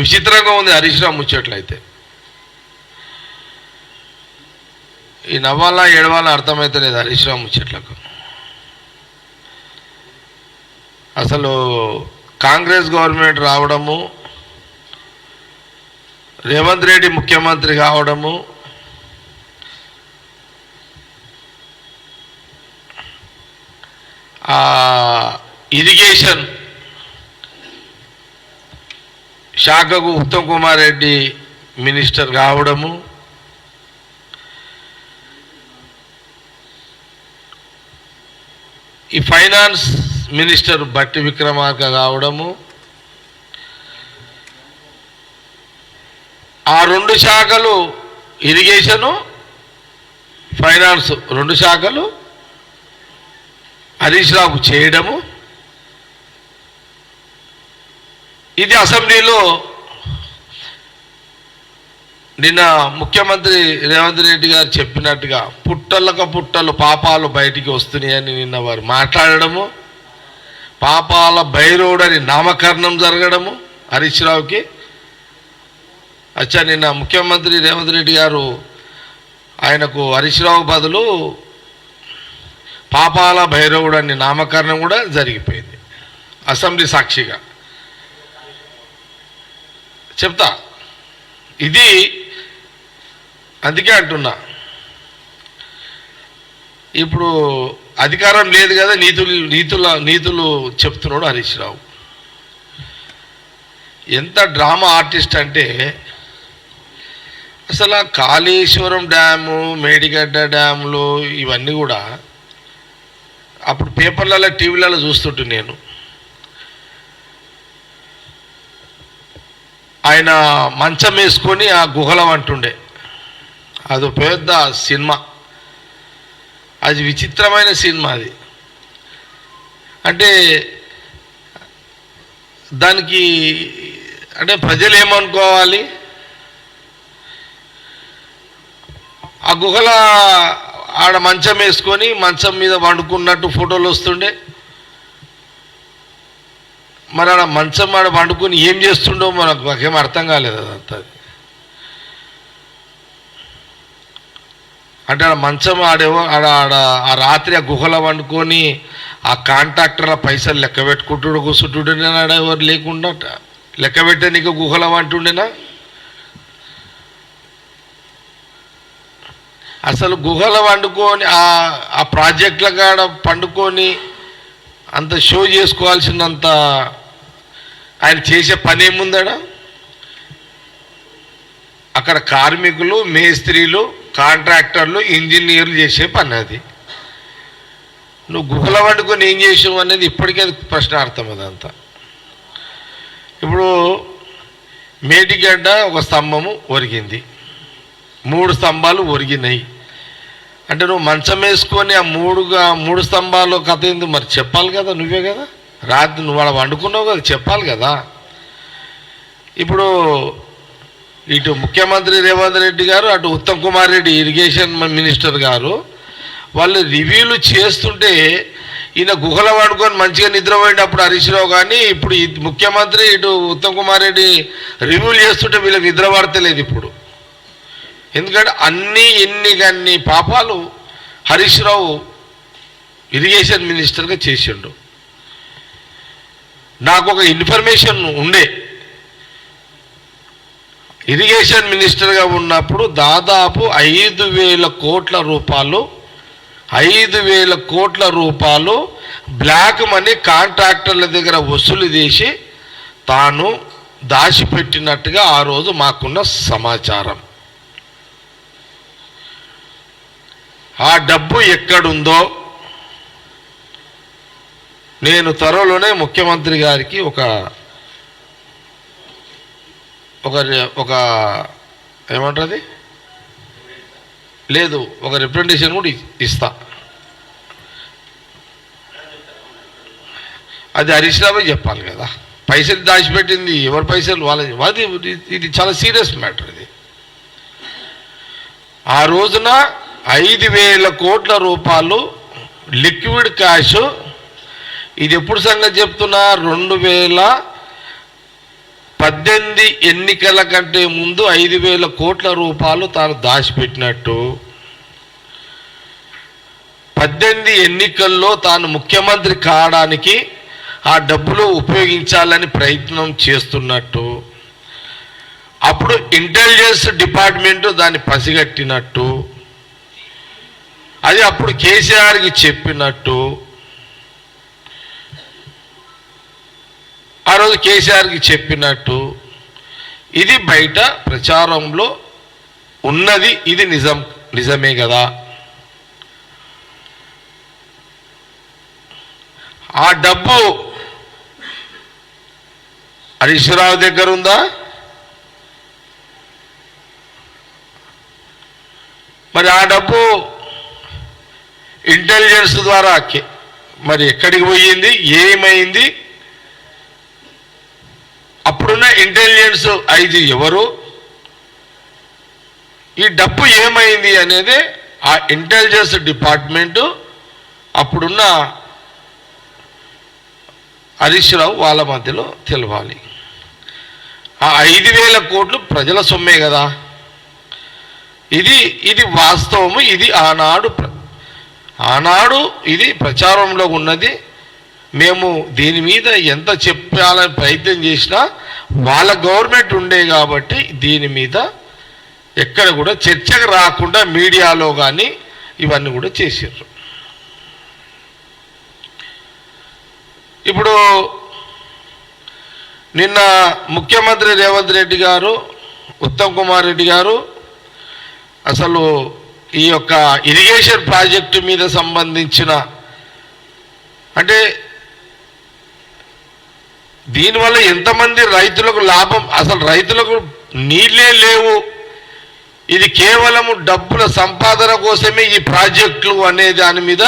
విచిత్రంగా ఉంది హరీష్ రావు ముచ్చట్లయితే. ఈ నవ్వాలా ఏడవాలా అర్థమైతే లేదు హరీష్ రావు ముచ్చట్లకు. అసలు కాంగ్రెస్ గవర్నమెంట్ రావడము రేవంత్ రెడ్డి ముఖ్యమంత్రి కావడము ఇరిగేషన్ శాఖకు ఉత్తమ్ కుమార్ రెడ్డి మినిస్టర్ కావడము ఈ ఫైనాన్స్ మినిస్టర్ బట్టి విక్రమార్క కావడము ఆ రెండు శాఖలు ఇరిగేషను ఫైనాన్స్ రెండు శాఖలు హరీష్ రావు చేయడము ఇది అసెంబ్లీలో నిన్న ముఖ్యమంత్రి రేవంత్ రెడ్డి గారు చెప్పినట్టుగా పుట్టలక పుట్టలు పాపాలు బయటికి వస్తున్నాయని నిన్న వారు మాట్లాడడము పాపాల భైరవుడని నామకరణం జరగడము హరీష్ రావుకి. అచ్చా నిన్న ముఖ్యమంత్రి రేవంత్ రెడ్డి గారు ఆయనకు హరీష్ రావు బదులు పాపాల భైరవుడు అని నామకరణం కూడా జరిగిపోయింది. అసెంబ్లీ సాక్షిగా. చెప్తా. ఇది అందుకే అంటున్నా. ఇప్పుడు అధికారం లేదు కదా నీతులు నీతుల నీతులు చెప్తున్నాడు హరీష్ రావు. ఎంత డ్రామా ఆర్టిస్ట్ అంటే అసలు ఆ కాళేశ్వరం డ్యాము మేడిగడ్డ డ్యాములు ఇవన్నీ కూడా అప్పుడు పేపర్లలో టీవీలలో చూస్తుంటే నేను. ఆయన మంచం వేసుకొని ఆ గుహలం అంటుండే. అది పెద్ద సినిమా. అది విచిత్రమైన సినిమా అది. అంటే దానికి అంటే ప్రజలు ఏమనుకోవాలి ఆ గుహల ఆడ మంచం వేసుకొని మంచం మీద వండుకున్నట్టు ఫోటోలు వస్తుండే. మరి ఆడ మంచం ఆడ వండుకొని ఏం చేస్తుండో మనకు నాకేం అర్థం కాలేదు అదంతా. అంటే ఆడ మంచం ఆడేవో ఆడ ఆడ ఆ రాత్రి ఆ గుహలో వండుకొని ఆ కాంట్రాక్టర్ల పైసలు లెక్క పెట్టుకుంటుడు కూర్చుంటుండేనా ఆడ ఎవరు లేకుండా? లెక్క పెట్టే నీకు గుహలో వంటుండేనా అసలు గుహలో వండుకొని ఆ ఆ ప్రాజెక్టుల కాడ పండుకొని అంత షో చేసుకోవాల్సినంత ఆయన చేసే పని ఏముందడ? అక్కడ కార్మికులు మేస్త్రీలు కాంట్రాక్టర్లు ఇంజనీర్లు చేసే పని అది. నువ్వు గుహల వండుకొని ఏం చేసావు అనేది ఇప్పటికే అది ప్రశ్నార్థం అదంతా. ఇప్పుడు మేటిగడ్డ ఒక స్తంభము ఒరిగింది. మూడు స్తంభాలు ఒరిగినాయి. అంటే నువ్వు మంచం వేసుకొని ఆ మూడుగా మూడు స్తంభాలు కథ ఏంది మరి? చెప్పాలి కదా నువ్వే కదా? రాత్రి నువ్వు అలా వండుకున్నావు కదా చెప్పాలి కదా. ఇప్పుడు ఇటు ముఖ్యమంత్రి రేవంత్ రెడ్డి గారు అటు ఉత్తమ్ కుమార్ రెడ్డి ఇరిగేషన్ మినిస్టర్ గారు వాళ్ళు రివ్యూలు చేస్తుంటే ఈయన గుహలో వండుకొని మంచిగా నిద్రపోయినప్పుడు హరీష్ రావు కానీ ఇప్పుడు ముఖ్యమంత్రి ఇటు ఉత్తమ్ కుమార్ రెడ్డి రివ్యూలు చేస్తుంటే వీళ్ళకి నిద్ర పడతలేదు ఇప్పుడు. ఎందుకంటే అన్ని ఎన్ని కన్ని పాపాలు హరీష్ రావు ఇరిగేషన్ మినిస్టర్గా చేసిండు. నాకు ఒక ఇన్ఫర్మేషన్ ఉండే. ఇరిగేషన్ మినిస్టర్గా ఉన్నప్పుడు దాదాపు ఐదు వేల కోట్ల రూపాయలు ఐదు వేల కోట్ల రూపాయలు బ్లాక్ మనీ కాంట్రాక్టర్ల దగ్గర వసూలు చేసి తాను దాచిపెట్టినట్టుగా ఆ రోజు మాకున్న సమాచారం. ఆ డబ్బు ఎక్కడుందో నేను త్వరలోనే ముఖ్యమంత్రి గారికి ఒక ఒక ఒక ఏమంటుంది? లేదు ఒక రిప్రజెంటేషన్ కూడా ఇస్తా. అది హరీష్ చెప్పాలి కదా. పైసలు దాచిపెట్టింది ఎవరి పైసలు వాళ్ళ అది ఇది చాలా సీరియస్ మ్యాటర్ ఇది. ఆ రోజున ఐదు వేల కోట్ల రూపాయలు లిక్విడ్ క్యాష్ ఇది ఎప్పుడు సంగతి చెప్తున్నా? రెండు వేల పద్దెనిమిది ఎన్నికల కంటే ముందు ఐదు వేల కోట్ల రూపాయలు తాను దాచిపెట్టినట్టు. పద్దెనిమిది ఎన్నికల్లో తాను ముఖ్యమంత్రి కావడానికి ఆ డబ్బులు ఉపయోగించాలని ప్రయత్నం చేస్తున్నట్టు. అప్పుడు ఇంటెలిజెన్స్ డిపార్ట్మెంటు దాన్ని పసిగట్టినట్టు. అది అప్పుడు కేసీఆర్కి చెప్పినట్టు ఆ రోజు కేసీఆర్కి చెప్పినట్టు ఇది బయట ప్రచారంలో ఉన్నది ఇది నిజం నిజమే కదా? ఆ డబ్బు హరీశ్వరరావు దగ్గర ఉందా? మరి ఆ డబ్బు ఇంటెలిజెన్స్ ద్వారా మరి ఎక్కడికి పోయింది? ఏమైంది? అప్పుడున్న ఇంటెలిజెన్స్ ఐదు ఎవరు? ఈ డబ్బు ఏమైంది అనేది ఆ ఇంటెలిజెన్స్ డిపార్ట్మెంటు అప్పుడున్న హరీష్ రావు వాళ్ళ మధ్యలో తెలవాలి. ఆ ఐదు వేల కోట్లు ప్రజల సొమ్మే కదా. ఇది ఇది వాస్తవము ఇది ఆనాడు ఆనాడు ఇది ప్రచారంలో ఉన్నది. మేము దీని మీద ఎంత చెప్పాలని ప్రయత్నం చేసినా వాళ్ళ గవర్నమెంట్ ఉండే కాబట్టి దీని మీద ఎక్కడ కూడా చర్చకు రాకుండా మీడియాలో కానీ ఇవన్నీ కూడా చేసారు ఇప్పుడు నిన్న ముఖ్యమంత్రి రేవంత్ రెడ్డి గారు ఉత్తమ్ కుమార్ రెడ్డి గారు అసలు ఈ యొక్క ఇరిగేషన్ ప్రాజెక్టు మీద సంబంధించిన అంటే దీనివల్ల ఎంతమంది రైతులకు లాభం? అసలు రైతులకు నీళ్ళే లేవు. ఇది కేవలము డబ్బుల సంపాదన కోసమే ఈ ప్రాజెక్టులు అనే దాని మీద